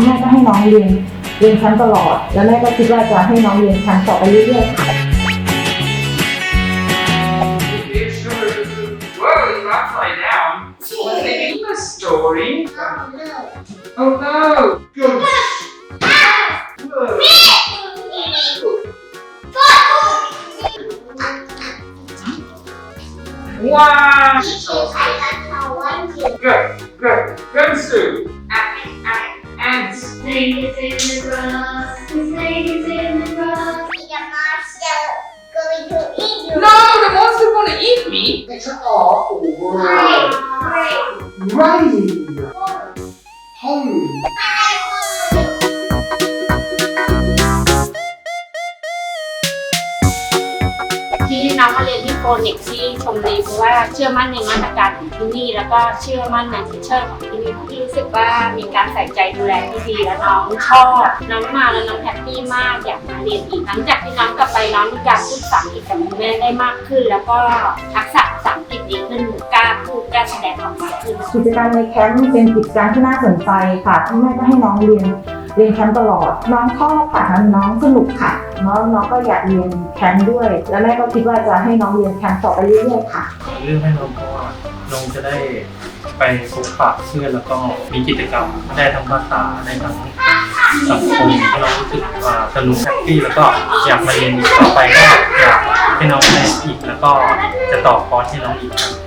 แม่ก็ให้น้องเรียนเรียนชั้นตลอด แล้วแม่ก็คิดว่าจะให้น้องเรียนชั้นต่อไปเรื่อยๆค่ะ Snake is in the grass, the snake is in the grass. going to eat you. No, the monster gonna eat me. It's all over. Right. Right. Home. ที่น้องมาเรียนที่โฟนิกส์ที่ชมรีเพราะว่าเชื่อมั่นในมาตรการของที่นี่ แล้วก็เชื่อมั่นในทิเชอร์ของที่นี่ที่รู้สึกว่ามีการใส่ใจดูแลที่ดีแล้วน้องชอบน้องมาแล้วน้องแฮปปี้มากอยากมาเรียนอีกหลังจากที่น้องกลับไปน้องมีการพูดภาษาอังกฤษกับคุณแม่ได้มากขึ้น แล้วก็ทักษะภาษาอังกฤษดีขึ้นกล้าพูดกล้าแสดงออกมาขึ้นกิจกรรมในแคมป์เป็นกิจกรรมที่น่าสนใจค่ะที่แม่ก็ให้น้องเรียน เรียนแคมป์ตลอด น้องชอบค่ะน้องสนุกค่ะน้องน้องก็อยากเรียนแคมป์ด้วย และแม่ก็คิดว่าจะให้น้องเรียนแคมป์ต่อไปเรื่อยๆค่ะเรื่องให้น้องเพราะว่าน้องจะได้ไปพบปะเพื่อนแล้วก็มีกิจกรรมได้ทั้งภาษาได้ทั้งสังคมให้น้องรู้สึกว่าสนุกแฮปปี้แล้วก็อยากมาเรียนต่อไปก็อยากให้น้องเรียนอีกแล้วก็จะต่อคอร์สให้น้องอีกครับ